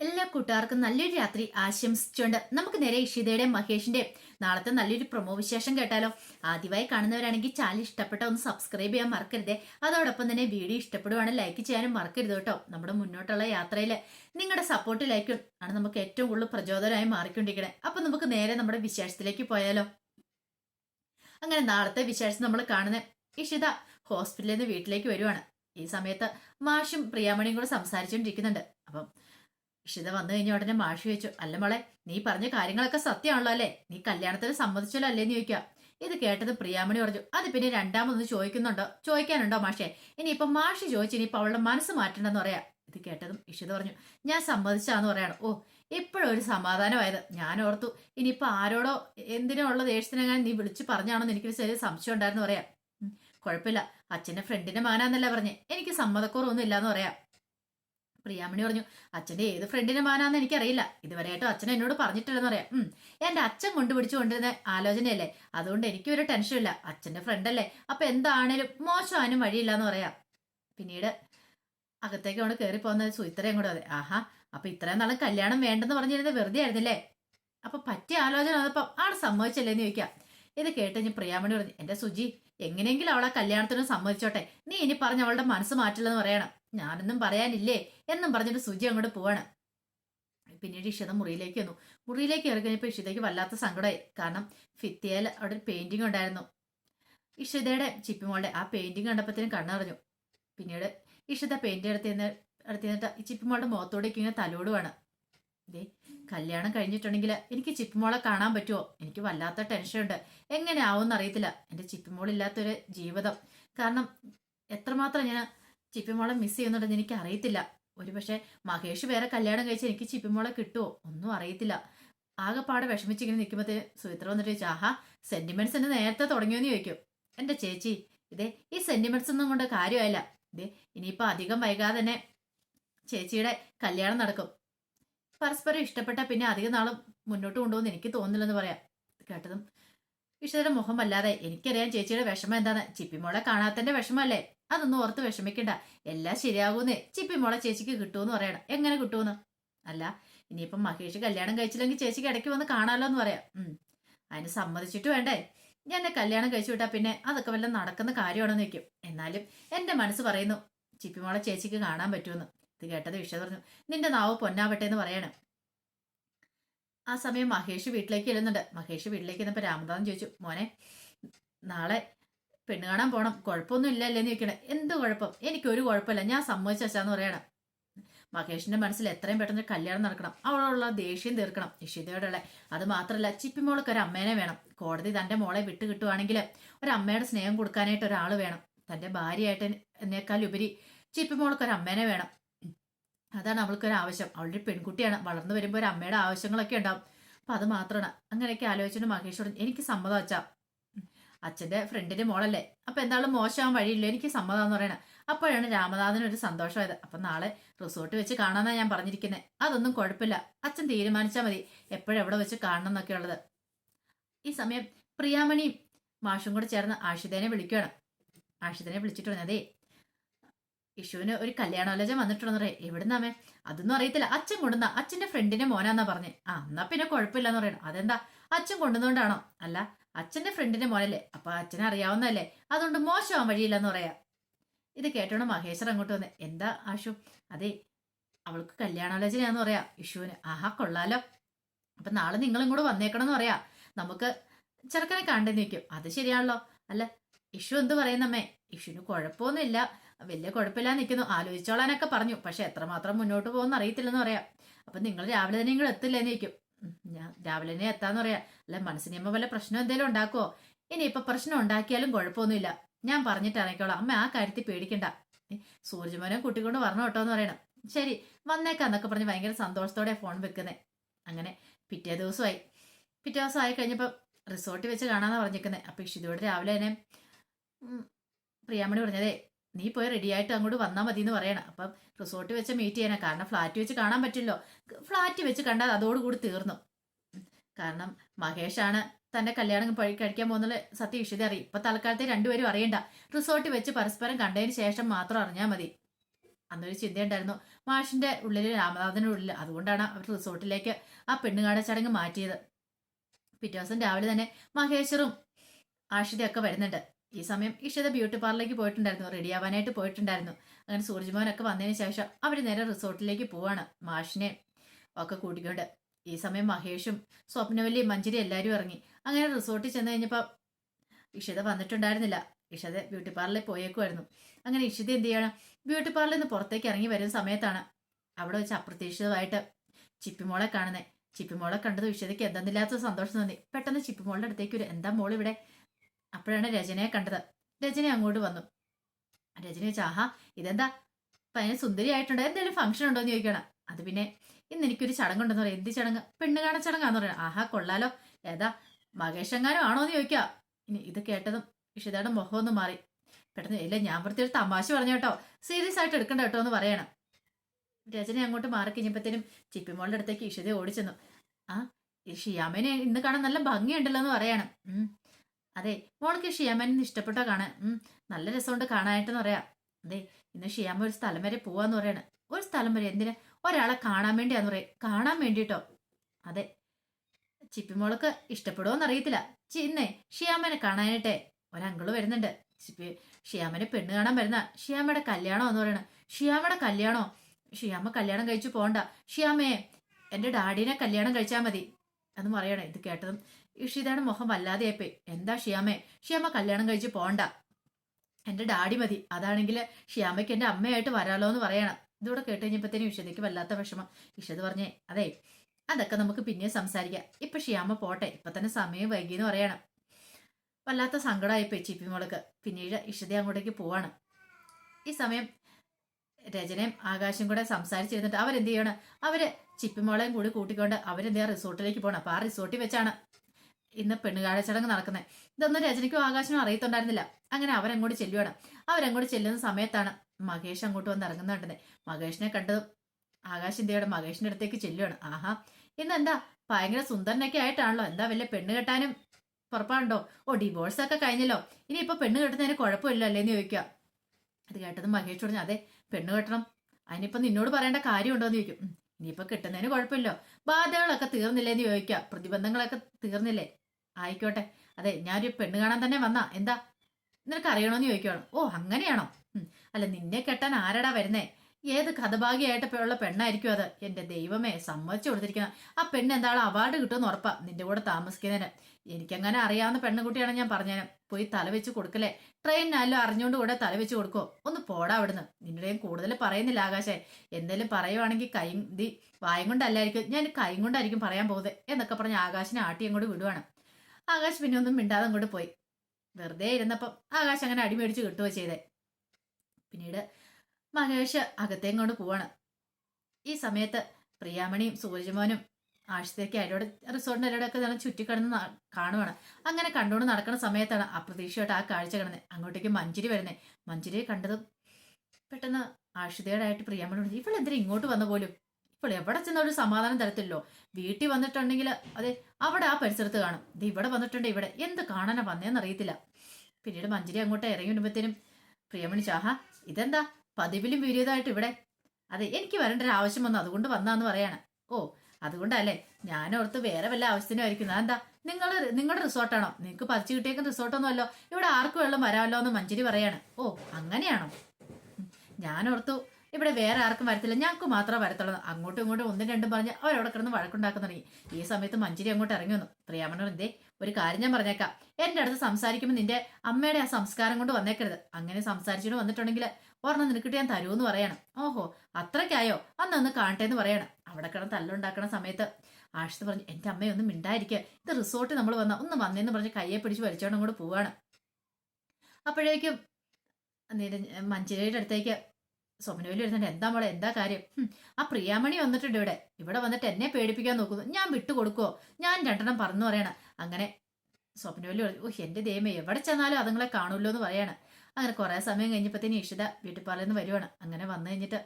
എല്ലാ കൂട്ടുകാർക്കും നല്ലൊരു രാത്രി ആശംസിച്ചുകൊണ്ട് നമുക്ക് നേരെ ഇഷിതയുടെ മഹേഷിന്റെ നാളത്തെ നല്ലൊരു പ്രൊമോ വിശേഷം കേട്ടാലോ. ആദ്യമായി കാണുന്നവരാണെങ്കിൽ ചാനൽ ഇഷ്ടപ്പെട്ട ഒന്ന് സബ്സ്ക്രൈബ് ചെയ്യാൻ മറക്കരുതേ. അതോടൊപ്പം തന്നെ വീഡിയോ ഇഷ്ടപ്പെടുവാണെങ്കിൽ ലൈക്ക് ചെയ്യാനും മറക്കരുത് കേട്ടോ. നമ്മുടെ മുന്നോട്ടുള്ള യാത്രയിൽ നിങ്ങളുടെ സപ്പോർട്ട് ലൈക്കും ആണ് നമുക്ക് ഏറ്റവും കൂടുതൽ പ്രചോദനമായി മാറിക്കൊണ്ടിരിക്കണേ. അപ്പൊ നമുക്ക് നേരെ നമ്മുടെ വിശേഷത്തിലേക്ക് പോയാലോ. അങ്ങനെ നാളത്തെ വിശേഷം നമ്മൾ കാണുന്നത് ഇഷിത ഹോസ്പിറ്റലിൽ നിന്ന് വീട്ടിലേക്ക് വരുവാണ്. ഈ സമയത്ത് മാഷും പ്രിയാമണിയും കൂടെ സംസാരിച്ചുകൊണ്ടിരിക്കുന്നുണ്ട്. അപ്പം ഇഷിത വന്നു കഴിഞ്ഞ ഉടനെ മാഷി വെച്ചു അല്ല മോളെ നീ പറഞ്ഞ കാര്യങ്ങളൊക്കെ സത്യമാണല്ലോ അല്ലേ? നീ കല്യാണത്തിന് സമ്മതിച്ചല്ലോ അല്ലേന്ന് ചോദിക്കുക. ഇത് കേട്ടത് പ്രിയാമണി പറഞ്ഞു അത് പിന്നെ രണ്ടാമതൊന്ന് ചോദിക്കുന്നുണ്ടോ? ചോദിക്കാനുണ്ടോ മാഷെ? ഇനിയിപ്പം മാഷി ചോദിച്ചു ഇനിയിപ്പോൾ അവളുടെ മനസ്സ് മാറ്റണ്ടെന്ന് പറയാ. ഇത് കേട്ടതും ഇഷിത പറഞ്ഞു ഞാൻ സമ്മതിച്ചാന്ന് പറയണം? ഓ ഇപ്പോഴും ഒരു സമാധാനമായത്. ഞാൻ ഓർത്തു ഇനിയിപ്പോൾ ആരോടോ എന്തിനോ ഉള്ള ദേഷ്യത്തിനെങ്ങാൻ നീ വിളിച്ചു പറഞ്ഞാണോന്ന് എനിക്കൊരു ചെറിയ സംശയം ഉണ്ടായിരുന്നു പറയാം. കുഴപ്പമില്ല. അച്ഛന്റെ ഫ്രണ്ടിന്റെ മാനാന്നല്ല പറഞ്ഞേ. എനിക്ക് സമ്മതക്കുറവൊന്നും ഇല്ലാന്ന് പറയാം. പ്രിയാമണി പറഞ്ഞു അച്ഛന്റെ ഏത് ഫ്രണ്ടിന് മാനാന്ന് എനിക്കറിയില്ല. ഇതുവരെയായിട്ടും അച്ഛൻ എന്നോട് പറഞ്ഞിട്ടില്ലെന്ന് പറയാം. ഉം എന്റെ അച്ഛൻ കൊണ്ടുപിടിച്ചു കൊണ്ടിരുന്ന ആലോചനയല്ലേ? അതുകൊണ്ട് എനിക്കൊരു ടെൻഷനില്ല അച്ഛന്റെ ഫ്രണ്ടല്ലേ അപ്പൊ എന്താണേലും മോശമാനും വഴിയില്ലാന്ന് പറയാം. പിന്നീട് അകത്തേക്ക് അവിടെ കയറി പോകുന്നത് സുയിത്രയും കൂടെ അതെ ആഹാ അപ്പൊ ഇത്രയും നാളും കല്യാണം വേണ്ടെന്ന് പറഞ്ഞിരുന്നത് വെറുതെ ആയിരുന്നില്ലേ? അപ്പൊ പറ്റിയ ആലോചന വന്നപ്പം ആൾ സമ്മതിച്ചല്ലേന്ന് ചോദിക്കാം. ഇത് കേട്ട് ഞാൻ പ്രിയാമണി പറഞ്ഞു എന്റെ സുജി എങ്ങനെയെങ്കിലും അവളെ കല്യാണത്തിനും സമ്മതിച്ചോട്ടെ. നീ ഇനി പറഞ്ഞ അവളുടെ മനസ്സ് മാറ്റില്ലെന്ന് പറയണം. ഞാനൊന്നും പറയാനില്ലേ എന്നും പറഞ്ഞിട്ട് സുജി അങ്ങോട്ട് പോവാണ്. പിന്നീട് ഇഷിത മുറിയിലേക്ക് വന്നു. മുറിയിലേക്ക് ഇറങ്ങിയപ്പോൾ ഇഷിതയ്ക്ക് വല്ലാത്ത സങ്കടമായി. കാരണം ഫിത്തിയയിൽ അവിടെ ഒരു പെയിന്റിംഗ് ഉണ്ടായിരുന്നു. ഇഷിതയുടെ ചിപ്പിമോളുടെ ആ പെയിന്റിംഗ് കണ്ടപ്പോഴത്തേനും കണ്ണറിഞ്ഞു പിന്നീട് ഇഷിത പെയിന്റ് എടുത്തിരുന്ന് ഈ ചിപ്പിമോളുടെ മുഖത്തോടേക്ക് ഇങ്ങനെ തലോടുവാണ്. ഇതേ കല്യാണം കഴിഞ്ഞിട്ടുണ്ടെങ്കിൽ എനിക്ക് ചിപ്പിമോളെ കാണാൻ പറ്റുമോ? എനിക്ക് വല്ലാത്ത ടെൻഷനുണ്ട് എങ്ങനെ ആവുമെന്ന് അറിയത്തില്ല. എന്റെ ചിപ്പിമോളില്ലാത്തൊരു ജീവിതം. കാരണം എത്രമാത്രം ഞാൻ ചിപ്പിമോളെ മിസ് ചെയ്യുന്നുണ്ടെന്ന് എനിക്ക് അറിയത്തില്ല ഒരുപക്ഷെ മഹേഷ് വേറെ കല്യാണം കഴിച്ച് എനിക്ക് ചിപ്പിമോളെ കിട്ടുമോ ഒന്നും അറിയത്തില്ല. ആകെപ്പാടെ വിഷമിച്ചിങ്ങനെ നിൽക്കുമ്പോഴത്തേ സുമിത്ര വന്നിട്ട് ചോദിച്ചു ആഹാ സെന്റിമെന്റ്സ് എന്നെ നേരത്തെ തുടങ്ങിയോന്ന് ചോദിക്കും. എന്റെ ചേച്ചി ഇതേ ഈ സെന്റിമെന്റ്സ് ഒന്നും കൊണ്ട് കാര്യമായില്ല. ഇതേ ഇനിയിപ്പോ അധികം വൈകാതെ തന്നെ ചേച്ചിയുടെ കല്യാണം നടക്കും. പരസ്പരം ഇഷ്ടപ്പെട്ട പിന്നെ അധികം നാളും മുന്നോട്ട് കൊണ്ടുപോകുന്ന എനിക്ക് തോന്നുന്നില്ലെന്ന് പറയാം. കേട്ടതും ഇഷ്ടയുടെ മുഖം വല്ലാതെ എനിക്കറിയാം ചേച്ചിയുടെ വിഷമം എന്താണ് ചിപ്പിമോളെ കാണാത്തന്റെ വിഷമല്ലേ അതൊന്നും ഓർത്ത് വിഷമിക്കണ്ട. എല്ലാം ശരിയാകൂന്നേ. ചിപ്പിമോളെ ചേച്ചിക്ക് കിട്ടുമെന്ന് പറയണം. എങ്ങനെ കിട്ടുമെന്ന് അല്ല ഇനിയിപ്പം മഹേഷ് കല്യാണം കഴിച്ചില്ലെങ്കിൽ ചേച്ചിക്ക് ഇടയ്ക്ക് വന്ന് കാണാലോ എന്ന് പറയാം. ഉം. അതിന് സമ്മതിച്ചിട്ട് വേണ്ടേ? ഞാൻ എന്നെ കല്യാണം കഴിച്ചു വിട്ടാ പിന്നെ അതൊക്കെ വല്ല നടക്കുന്ന കാര്യമാണെന്ന് വെക്കും എന്നാലും എന്റെ മനസ്സ് പറയുന്നു ചിപ്പിമോളെ ചേച്ചിക്ക് കാണാൻ പറ്റുമെന്ന് ഇത് കേട്ടത് വിഷ പറഞ്ഞു. നിന്റെ നാവ് പൊന്നാവട്ടെ എന്ന് പറയണം. ആ സമയം മഹേഷ് വീട്ടിലേക്ക് ചെല്ലുന്നുണ്ട്. മഹേഷ് വീട്ടിലേക്ക് ചെന്നപ്പോ രാമദാസൻ ചോദിച്ചു മോനെ നാളെ പെണ്ണ് കാണാൻ പോണം. കുഴപ്പമൊന്നും ഇല്ലല്ലേന്ന് ചോദിക്കണേ. എന്ത് കുഴപ്പം? എനിക്കൊരു കുഴപ്പമില്ല. ഞാൻ സമ്മതിച്ചാന്ന് പറയണം. മഹേഷിന്റെ മനസ്സിൽ എത്രയും പെട്ടെന്ന് കല്യാണം നടക്കണം. അവളുള്ള ദേഷ്യം തീർക്കണം. ഇഷിതയോടുള്ള അത് മാത്രമല്ല ചിപ്പിമോൾക്ക് ഒരു അമ്മേനെ വേണം. കോടതി തന്റെ മോളെ വിട്ടു കിട്ടുവാണെങ്കിൽ ഒരു അമ്മയുടെ സ്നേഹം കൊടുക്കാനായിട്ട് ഒരാൾ വേണം. തന്റെ ഭാര്യയായിട്ട് എന്നേക്കാൾ ഉപരി ചിപ്പി ചിപ്പിമോൾക്ക് ഒരു അമ്മേനെ വേണം. അതാണ് അവൾക്കൊരു ആവശ്യം. അവളുടെ ഒരു പെൺകുട്ടിയാണ്. വളർന്നു വരുമ്പോൾ ഒരു അമ്മയുടെ ആവശ്യങ്ങളൊക്കെ ഉണ്ടാവും. അപ്പൊ അത് മാത്രമാണ്. അങ്ങനെയൊക്കെ ആലോചിച്ചിട്ട് മഹേഷോട് എനിക്ക് സമ്മതം അച്ഛാ. അച്ഛന്റെ ഫ്രണ്ടിന്റെ മോളല്ലേ? അപ്പൊ എന്തായാലും മോശമാവാൻ വഴിയില്ല. എനിക്ക് സമ്മതം പറയണേ. അപ്പോഴാണ് രാമനാഥന് ഒരു സന്തോഷമായത്. അപ്പൊ നാളെ റിസോർട്ട് വെച്ച് കാണാന്നാ ഞാൻ പറഞ്ഞിരിക്കുന്നത് അതൊന്നും കുഴപ്പമില്ല. അച്ഛൻ തീരുമാനിച്ചാൽ മതി. എപ്പോഴെവിടെ വെച്ച് കാണണം എന്നൊക്കെ ഉള്ളത്. ഈ സമയം പ്രിയാമണിയും മാഷും കൂടെ ചേർന്ന് ആഷിതേനെ വിളിക്കുകയാണ് ആഷിതനെ വിളിച്ചിട്ട് പറഞ്ഞു അതേ ഇഷുവിന് ഒരു കല്യാണാലോചന വന്നിട്ടുണ്ടെന്ന് പറയാം. എവിടുന്നാമേ അതൊന്നും അറിയത്തില്ല. അച്ഛൻ കൊണ്ടുവന്ന അച്ഛന്റെ ഫ്രണ്ടിന്റെ മോനാന്നാ പറഞ്ഞേ. ആ എന്നാ പിന്നെ കുഴപ്പമില്ലെന്ന് പറയണം. അതെന്താ? അച്ഛൻ കൊണ്ടുവന്നോണ്ടാണോ? അല്ല അച്ഛന്റെ ഫ്രണ്ടിന്റെ മോനല്ലേ? അപ്പൊ അച്ഛനെ അറിയാവുന്നതല്ലേ? അതുകൊണ്ട് മോശമാവാൻ വഴിയില്ലെന്ന് പറയാ. ഇത് കേട്ടോണ്ട് മഹേശ്വർ അങ്ങോട്ട് വന്ന് എന്താ ആശു? അതെ അവൾക്ക് കല്യാണാലോചനയാന്ന് പറയാ. വിഷുവിന് ആഹാ കൊള്ളാലോ. അപ്പൊ നാളെ നിങ്ങളും കൂടെ വന്നേക്കണം എന്ന് പറയാ. നമുക്ക് ചെറുക്കനെ കണ്ടു നിൽക്കും അത് ശരിയാണല്ലോ. അല്ല ഇഷു എന്ത് പറയുന്നമ്മേ? ഇഷുവിന് കുഴപ്പമൊന്നുമില്ല. വലിയ കുഴപ്പമില്ല നിൽക്കുന്നു ആലോചിച്ചോളാനൊക്കെ പറഞ്ഞു. പക്ഷെ എത്രമാത്രം മുന്നോട്ട് പോകുമെന്ന് അറിയത്തില്ലെന്ന് പറയാം. അപ്പൊ നിങ്ങൾ രാവിലെ തന്നെ നിങ്ങൾ എത്തില്ലെന്ന് നിൽക്കും ഞാൻ രാവിലെ തന്നെ എത്താന്ന് പറയാ. അല്ല മനസ്സിനിയമ്മ വല്ല പ്രശ്നം എന്തെങ്കിലും ഉണ്ടാക്കുവോ? ഇപ്പൊ പ്രശ്നം ഉണ്ടാക്കിയാലും കുഴപ്പമൊന്നുമില്ല. ഞാൻ പറഞ്ഞിട്ട് ഇറങ്ങിക്കോളാം അമ്മ ആ കാര്യത്തിൽ പേടിക്കണ്ട. സൂര്യമോനെ കൂട്ടിക്കൊണ്ട് വരണം കേട്ടോ എന്ന് പറയണം. ശരി വന്നേക്കാം എന്നൊക്കെ പറഞ്ഞ് ഭയങ്കര സന്തോഷത്തോടെ ഫോൺ വെക്കുന്നേ. അങ്ങനെ പിറ്റേ ദിവസമായി. പിറ്റേ ദിവസം ആയി കഴിഞ്ഞപ്പോൾ റിസോർട്ടിൽ വെച്ച് കാണാന്നാ പറഞ്ഞിരിക്കുന്നത് അപ്പൊ ഇഷിതയോട് രാവിലെ തന്നെ പ്രിയാമണി പറഞ്ഞതേ നീ പോയി റെഡി ആയിട്ട് അങ്ങോട്ട് വന്നാൽ മതി എന്ന് പറയണം. അപ്പം റിസോർട്ട് വെച്ച് മീറ്റ് ചെയ്യണം. കാരണം ഫ്ലാറ്റ് വെച്ച് കാണാൻ പറ്റില്ലോ. ഫ്ലാറ്റ് വെച്ച് കണ്ടാൽ അതോടുകൂടി തീർന്നു. കാരണം മഹേഷാണ് തന്റെ കല്യാണം കഴിക്കാൻ പോകുന്നത് സത്യ ഇഷിത അറിയും. ഇപ്പൊ തൽക്കാലത്തെ രണ്ടുപേരും അറിയണ്ട. റിസോർട്ടിൽ വെച്ച് പരസ്പരം കണ്ടതിന് ശേഷം മാത്രം അറിഞ്ഞാൽ മതി. അന്നൊരു ചിന്തയുണ്ടായിരുന്നു. മാഷിന്റെ ഉള്ളിൽ രാമനാഥന്റെ ഉള്ളിൽ അതുകൊണ്ടാണ് അവർ റിസോർട്ടിലേക്ക് ആ പെണ്ണുകാട ചടങ്ങ് മാറ്റിയത്. പിറ്റേ ദിവസം രാവിലെ തന്നെ മഹേശ്വറും ആഷിതയൊക്കെ വരുന്നുണ്ട്. ഈ സമയം ഇഷിത ബ്യൂട്ടി പാർലറിലേക്ക് പോയിട്ടുണ്ടായിരുന്നു. റെഡി ആവാനായിട്ട് പോയിട്ടുണ്ടായിരുന്നു. അങ്ങനെ സൂരജ്മോനൊക്കെ വന്നതിന് ശേഷം അവർ നേരെ റിസോർട്ടിലേക്ക് പോവാണ് മാഷിനെ ഒക്കെ കൂട്ടിക്കൊണ്ട്. ഈ സമയം മഹേഷും സ്വപ്നവല്ലി മഞ്ജരി എല്ലാവരും ഇറങ്ങി. അങ്ങനെ റിസോർട്ടിൽ ചെന്ന് കഴിഞ്ഞപ്പോൾ ഇഷിത വന്നിട്ടുണ്ടായിരുന്നില്ല. ഇഷിത ബ്യൂട്ടി പാർലറിൽ പോയേക്കുമായിരുന്നു അങ്ങനെ ഇഷിത എന്ത് ചെയ്യണം? ബ്യൂട്ടി പാർലറിൽ നിന്ന് പുറത്തേക്ക് ഇറങ്ങി വരുന്ന സമയത്താണ് അവിടെ വെച്ച് അപ്രതീക്ഷിതമായിട്ട് ചിപ്പിമോളെ കാണുന്നത് ചിപ്പിമോളെ കണ്ടത് ഇഷിതയ്ക്ക് എന്തെന്നില്ലാത്ത സന്തോഷം തോന്നി. പെട്ടെന്ന് ചിപ്പിമോളുടെ അടുത്തേക്ക് ഒരു എന്താ മോൾ ഇവിടെ? അപ്പോഴാണ് രചനയെ കണ്ടത്. രചന അങ്ങോട്ട് വന്നു. രചന ചോദിച്ചു ആഹാ ഇതെന്താ? പയ്യനെ സുന്ദരിയായിട്ടുണ്ട്? എന്തെങ്കിലും ഫംഗ്ഷൻ ഉണ്ടോ എന്ന് ചോദിക്കണം അത് പിന്നെ ഇന്ന് എനിക്കൊരു ചടങ്ങുണ്ടെന്ന് പറയാം. എന്ത് ചടങ്ങ്? പെണ്ണ് കാണ ചടങ്ങാന്ന് പറയാം. ആഹാ കൊള്ളാലോ. ഏതാ മകേഷ് എങ്ങാനും ആണോ എന്ന് ചോദിക്കാം ഇനി ഇത് കേട്ടതും ഇഷിതയുടെ മുഖം ഒന്ന് മാറി. പെട്ടെന്ന് ഇല്ല ഞാൻ പ്രത്യേക തമാശ പറഞ്ഞു കേട്ടോ. സീരിയസ് ആയിട്ട് എടുക്കണ്ട കേട്ടോ എന്ന് പറയണം. രചന അങ്ങോട്ട് മാറി കഴിഞ്ഞപ്പോഴത്തേനും ചിപ്പിമോളുടെ അടുത്തേക്ക് ഇഷിത ഓടിച്ചെന്നു. ആ ഷിയാമേനെ ഇന്ന് കാണാൻ നല്ല ഭംഗിയുണ്ടല്ലോ എന്ന് പറയണം. അതെ മോൾക്ക് ഷിയാമേനെ ഇഷ്ടപ്പെട്ടോ കാണാൻ. നല്ല രസമുണ്ട് കാണാനായിട്ടെന്ന് പറയാം. അതെ ഇന്ന് ഷിയാമ ഒരു സ്ഥലം വരെ പോവാന്ന് പറയാണ്. ഒരു സ്ഥലം വരെ എന്തിനാ? ഒരാളെ കാണാൻ വേണ്ടിയാന്ന് പറയും. കാണാൻ വേണ്ടിട്ടോ? അതെ. ചിപ്പിമോൾക്ക് ഇഷ്ടപ്പെടുമോന്ന് അറിയത്തില്ല. ചിന്നേ ഷിയാമനെ കാണാനായിട്ടെ ഒരങ്കിൾ വരുന്നുണ്ട്. ചിപ്പി ഷിയാമനെ പെണ്ണ് കാണാൻ വരുന്ന ഷിയാമയുടെ കല്യാണം എന്ന് പറയണ. ഷിയാമയുടെ കല്യാണോ? ഷിയാമ കല്യാണം കഴിച്ചു പോണ്ട. ഷിയാമയെ എന്റെ ഡാഡിനെ കല്യാണം കഴിച്ചാൽ മതി. എന്ന് പറയണേ. ഇത് കേട്ടതും ഇഷിതയുടെ മുഖം വല്ലാതെയായിപ്പോയി എന്താ ഷിയാമേ ഷിയാമ കല്യാണം കഴിച്ച് പോണ്ട. എന്റെ ഡാഡി മതി. അതാണെങ്കിൽ ഷിയാമയ്ക്ക് എന്റെ അമ്മയായിട്ട് വരാലോ എന്ന് പറയണം. ഇതൂടെ കേട്ട് കഴിഞ്ഞപ്പോഴത്തേനും ഇഷിതയ്ക്ക് വല്ലാത്ത വിഷമം. ഇഷത് പറഞ്ഞേ അതെ അതൊക്കെ നമുക്ക് പിന്നെ സംസാരിക്കാം. ഇപ്പൊ ഷിയാമ പോട്ടെ. ഇപ്പൊ തന്നെ സമയം വൈകിയെന്ന് പറയണം. വല്ലാത്ത സങ്കടമായിപ്പോയി ചിപ്പി മോൾക്ക്. പിന്നീട് ഇഷത അങ്ങോട്ടേക്ക് പോവാണ്. ഈ സമയം രചനയും ആകാശം കൂടെ സംസാരിച്ചിരുന്നിട്ട് അവരെന്ത് ചെയ്യണം? അവർ ചിപ്പിമോളെയും കൂടി കൂട്ടിക്കൊണ്ട് അവരെന്ത് റിസോർട്ടിലേക്ക് പോകണം അപ്പൊ ആ റിസോർട്ടിൽ വെച്ചാണ് ഇന്ന് പെണ്ണുകാഴ ചടങ്ങ് നടക്കുന്നത് ഇതൊന്നും രചനയ്ക്കും ആകാശനും അറിയത്തുണ്ടായിരുന്നില്ല. അങ്ങനെ അവരങ്ങോട്ട് ചെല്ലുവാണ്. അവരങ്ങോട്ട് ചെല്ലുന്ന സമയത്താണ് മഹേഷ് അങ്ങോട്ട് വന്ന് ഇറങ്ങുന്നുണ്ടെന്ന്. മഹേഷിനെ കണ്ടതും ആകാശ് ഇന്ത്യയുടെ മഹേഷിന്റെ അടുത്തേക്ക് ചെല്ലുവാണ്. ആഹാ ഇന്ന് എന്താ ഭയങ്കര സുന്ദരനൊക്കെ ആയിട്ടാണല്ലോ. എന്താ വല്ല പെണ്ണ് കെട്ടാനും പുറപ്പാണ്ടോ ഓ ഡിവോഴ്സ് ഒക്കെ കഴിഞ്ഞല്ലോ. ഇനി ഇപ്പൊ പെണ്ണ് കെട്ടുന്നതിന് കുഴപ്പമില്ല അല്ലേന്ന് ചോദിക്കുക അത് കേട്ടത് മഹേഷ് പറഞ്ഞു അതെ പെണ്ണ് കെട്ടണം. അതിനിപ്പോ നിന്നോട് പറയേണ്ട കാര്യമുണ്ടോന്ന് ചോദിക്കും. "ഉം, ഇനിയിപ്പോ കിട്ടുന്നതിന് കുഴപ്പമില്ലോ. ബാധകളൊക്കെ തീർന്നില്ലേന്ന് ചോദിക്കുക പ്രതിബന്ധങ്ങളൊക്കെ തീർന്നില്ലേ? ആയിക്കോട്ടെ. അതെ ഞാനൊരു പെണ്ണ് കാണാൻ തന്നെ വന്നാ. എന്താ? നിനക്ക് അറിയണോന്ന് ചോദിക്കുവാണ്. ഓ അങ്ങനെയാണോ? അല്ല നിന്നെ കെട്ടാൻ ആരടാ വരുന്നേ? ഏത് കഥഭാഗിയായിട്ട് ഉള്ള പെണ്ണായിരിക്കും അത്? എന്റെ ദൈവമേ സമ്മതിച്ചു കൊടുത്തിരിക്കുന്ന ആ പെണ്ണ് എന്താളും അവാർഡ് കിട്ടുമെന്ന് ഉറപ്പാ. നിന്റെ കൂടെ താമസിക്കുന്നതിന്. എനിക്കങ്ങനെ അറിയാവുന്ന പെണ്ണുകുട്ടിയാണ് ഞാൻ പറഞ്ഞേനെ. പോയി തലവെച്ച് കൊടുക്കലേ ട്രെയിനിനാലും അറിഞ്ഞുകൊണ്ട് കൂടെ തലവെച്ച് കൊടുക്കോ? ഒന്ന് പോടാ അവിടുന്ന്. നിന്റെയും കൂടുതൽ പറയുന്നില്ല ആകാശേ. എന്തെങ്കിലും പറയുവാണെങ്കിൽ കൈ ദി വായും കൊണ്ടല്ലായിരിക്കും. ഞാൻ കൈ കൊണ്ടായിരിക്കും പറയാൻ പോകുന്നത് എന്നൊക്കെ പറഞ്ഞ് ആകാശിനെ ആട്ടി അങ്ങോട്ട് വിടുവാണ്. ആകാശ് പിന്നെ ഒന്നും മിണ്ടാതെ അങ്ങോട്ട് പോയി. വെറുതെ ഇരുന്നപ്പം ആകാശ് അങ്ങനെ അടിമേടിച്ച് കിട്ടുകയോ ചെയ്തേ. പിന്നീട് മഹേഷ് അകത്തേം കൊണ്ട് പോവാണ്. ഈ സമയത്ത് പ്രിയാമണിയും സൂരജ്മോനും ആഴ്ചത്തേക്ക് അരോട് റിസോർട്ടിന്റെ അരോടൊക്കെ നല്ല ചുറ്റിക്കിടന്ന് കാണുവാണ്. അങ്ങനെ കണ്ടുകൊണ്ട് നടക്കുന്ന സമയത്താണ് അപ്രതീക്ഷയായിട്ട് ആ കാഴ്ച കിടന്നത് അങ്ങോട്ടേക്ക് മഞ്ചിരി വരുന്നത് മഞ്ചിരി കണ്ടതും പെട്ടെന്ന് ആഷിതയോടായിട്ട് പ്രിയാമണി ഇവളെന്തിനാ ഇങ്ങോട്ട് വന്ന പോലും? ഇപ്പോൾ എവിടെ ചെന്ന ഒരു സമാധാനം തരത്തില്ലോ? വീട്ടിൽ വന്നിട്ടുണ്ടെങ്കിൽ അതെ അവിടെ ആ പരിസരത്ത് കാണും. ഇത് ഇവിടെ വന്നിട്ടുണ്ട് ഇവിടെ. എന്ത് കാണാനാ വന്നേന്നറിയത്തില്ല. പിന്നീട് മഞ്ജരി അങ്ങോട്ട് ഇറങ്ങി വരുമ്പോഴത്തേനും പ്രിയമണി ചാഹ ഇതെന്താ? പതിവിലും വിപരീതമായിട്ട് ഇവിടെ. അതെ എനിക്ക് വരേണ്ട ഒരു ആവശ്യം വന്നു. അതുകൊണ്ട് വന്നാന്ന് പറയാണ്. ഓ അതുകൊണ്ടല്ലേ? ഞാനോർത്ത് വേറെ വല്ല ആവശ്യത്തിനായിരിക്കും. എന്താ നിങ്ങൾ നിങ്ങളുടെ റിസോർട്ടാണോ? നിങ്ങൾക്ക് പതിച്ചു കിട്ടിയേക്കുന്ന റിസോർട്ടൊന്നുമല്ലോ. ഇവിടെ ആർക്കും വെള്ളം വരാമല്ലോ എന്ന് മഞ്ജരി പറയാണ്. ഓ അങ്ങനെയാണോ? ഞാനോർത്തു ഇവിടെ വേറെ ആർക്കും വരത്തില്ല. ഞങ്ങൾക്ക് മാത്രമേ വരത്തുള്ളൂ. അങ്ങോട്ടും ഇങ്ങോട്ടും ഒന്നും രണ്ടും പറഞ്ഞ് അവരവിടെ കിടന്ന് വഴക്കുണ്ടാക്കാൻ തുടങ്ങി. ഈ സമയത്ത് മഞ്ചരി അങ്ങോട്ട് ഇറങ്ങി വന്നു. പ്രിയാമണർ എന്തേ? ഒരു കാര്യം ഞാൻ പറഞ്ഞേക്കാം. എന്റെ അടുത്ത് സംസാരിക്കുമ്പോൾ നിന്റെ അമ്മയുടെ ആ സംസ്കാരം കൊണ്ട് വന്നേക്കരുത്. അങ്ങനെ സംസാരിച്ചിട്ട് വന്നിട്ടുണ്ടെങ്കിൽ ഒരെണ്ണം നിനക്കിട്ട് ഞാൻ തരുമെന്ന് പറയണം. ഓഹോ അത്രയ്ക്കായോ? അന്ന് ഒന്ന് കാണട്ടെ എന്ന് പറയണം. അവിടെ കിടന്ന് തല്ലുണ്ടാക്കണ സമയത്ത് ആഷിത്ത് പറഞ്ഞു എന്റെ അമ്മയൊന്നും മിണ്ടായിരിക്കുക ഇത് റിസോർട്ട് നമ്മൾ വന്ന ഒന്ന് വന്നേന്ന് പറഞ്ഞ് കയ്യെ പിടിച്ച് വലിച്ചോണ്ട് അങ്ങോട്ട് പോവാണ്. അപ്പോഴേക്കും മഞ്ചേരിയുടെ അടുത്തേക്ക് സ്വപ്നവേലി വരുന്നുണ്ട്. എന്താ മോളെ? എന്താ കാര്യം? ആ പ്രിയാമണി വന്നിട്ടുണ്ട് ഇവിടെ. ഇവിടെ വന്നിട്ട് എന്നെ പേടിപ്പിക്കാൻ നോക്കുന്നു. ഞാൻ വിട്ടുകൊടുക്കുവോ ഞാൻ രണ്ടെണ്ണം പറഞ്ഞു പറയണ. അങ്ങനെ സ്വപ്നവേലി ഓ എന്റെ ദൈവമേ എവിടെ ചെന്നാലും അതുങ്ങളെ കാണുമല്ലോ എന്ന് പറയാണ്. അങ്ങനെ കുറെ സമയം കഴിഞ്ഞപ്പോഴത്തേന് ഇഷിത ബ്യൂട്ടി പാർലറിൽ നിന്ന് വരുവാണ്. അങ്ങനെ വന്നു കഴിഞ്ഞിട്ട്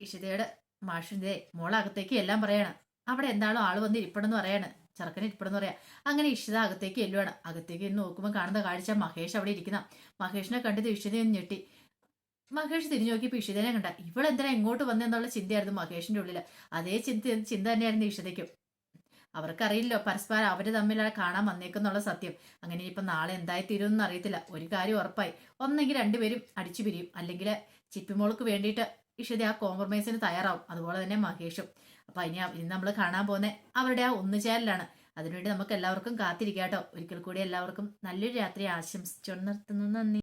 ഇഷിതയുടെ മാഷിന്റെ മോളകത്തേക്ക് എല്ലാം പറയാണ്. അവിടെ എന്താണോ ആൾ വന്ന് ഇരിപ്പടെന്ന് പറയാണ്. ചെറുക്കനെ ഇരിപ്പടെന്ന് പറയാ. അങ്ങനെ ഇഷിത അകത്തേക്ക് എല്ലുവാണ് അകത്തേക്ക് നോക്കുമ്പോൾ കാണുന്ന കാഴ്ച മഹേഷ് അവിടെ ഇരിക്കുന്ന. മഹേഷിനെ കണ്ടിട്ട് ഇഷിത ഞെട്ടി. മഹേഷ് തിരിഞ്ഞു നോക്കിയപ്പോൾ ഇഷിതനെ കണ്ട. ഇവളെന്തിനാ ഇങ്ങോട്ട് വന്നെന്നുള്ള ചിന്തയായിരുന്നു മഹേഷിന്റെ ഉള്ളിൽ അതേ ചിന്ത ചിന്ത തന്നെയായിരുന്നു ഇഷിതയ്ക്കും അവർക്കറിയില്ലോ പരസ്പരം അവർ തമ്മിൽ കാണാൻ വന്നേക്കെന്നുള്ള സത്യം. അങ്ങനെ ഇപ്പൊ നാളെ എന്തായി തീരുമെന്ന് അറിയത്തില്ല. ഒരു കാര്യം ഉറപ്പായി. ഒന്നെങ്കിൽ രണ്ടുപേരും അടിച്ചു പിരിയും. അല്ലെങ്കിൽ ചിപ്പിമോൾക്ക് വേണ്ടിയിട്ട് ഇഷിത ആ കോംപ്രമൈസിന് തയ്യാറാവും. അതുപോലെ തന്നെ മഹേഷും. അപ്പൊ ഇനി ഇനി നമ്മൾ കാണാൻ പോകുന്ന അവരുടെ ആ ഒന്നുചേരലാണ് അതിനുവേണ്ടി നമുക്ക് എല്ലാവർക്കും കാത്തിരിക്കാട്ടോ. ഒരിക്കൽ കൂടി എല്ലാവർക്കും നല്ലൊരു രാത്രി ആശംസിച്ചു നിർത്തുന്നു നന്ദി.